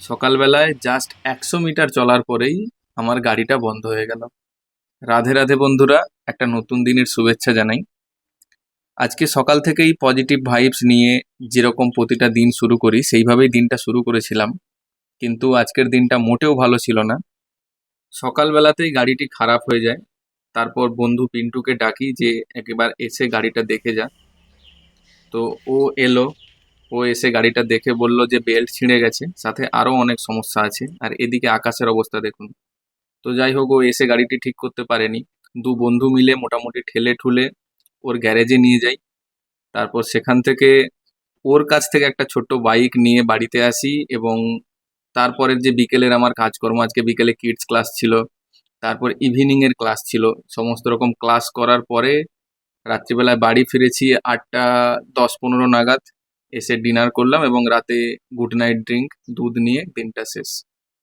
সকালবেলায় জাস্ট একশো মিটার চলার পরেই আমার গাড়িটা বন্ধ হয়ে গেল। রাধে রাধে বন্ধুরা, একটা নতুন দিনের শুভেচ্ছা জানাই। আজকে সকাল থেকেই পজিটিভ ভাইবস নিয়ে যেরকম প্রতিটা দিন শুরু করি, সেইভাবেই দিনটা শুরু করেছিলাম। কিন্তু আজকের দিনটা মোটেও ভালো ছিল না। সকালবেলাতেই গাড়িটি খারাপ হয়ে যায়। তারপর বন্ধু পিন্টুকে ডাকি যে, একবার এসে গাড়িটা দেখে যা। তো ও এলো ও এসে গাড়িটা দেখে বলল যে বেল্ট ছিঁড়ে গেছে, সাথে আরও অনেক সমস্যা আছে। আর এদিকে আকাশের অবস্থা দেখুন। তো যাই হোক, ও এসে গাড়িটি ঠিক করতে পারেনি। দু বন্ধু মিলে মোটামুটি ঠেলে ঠুলে ওর গ্যারেজে নিয়ে যাই। তারপর সেখান থেকে ওর কাছ থেকে একটা ছোট্ট বাইক নিয়ে বাড়িতে আসি এবং তারপরের যে বিকেলের আমার কাজকর্ম, আজকে বিকেলে কিডস ক্লাস ছিল, তারপর ইভিনিংয়ের ক্লাস ছিল। সমস্ত রকম ক্লাস করার পরে রাত্রিবেলায় বাড়ি ফিরেছি আটটা দশ পনেরো নাগাদ। এসে ডিনার করলাম এবং রাতে গুড নাইট ড্রিঙ্ক দুধ নিয়ে দিনটা শেষ।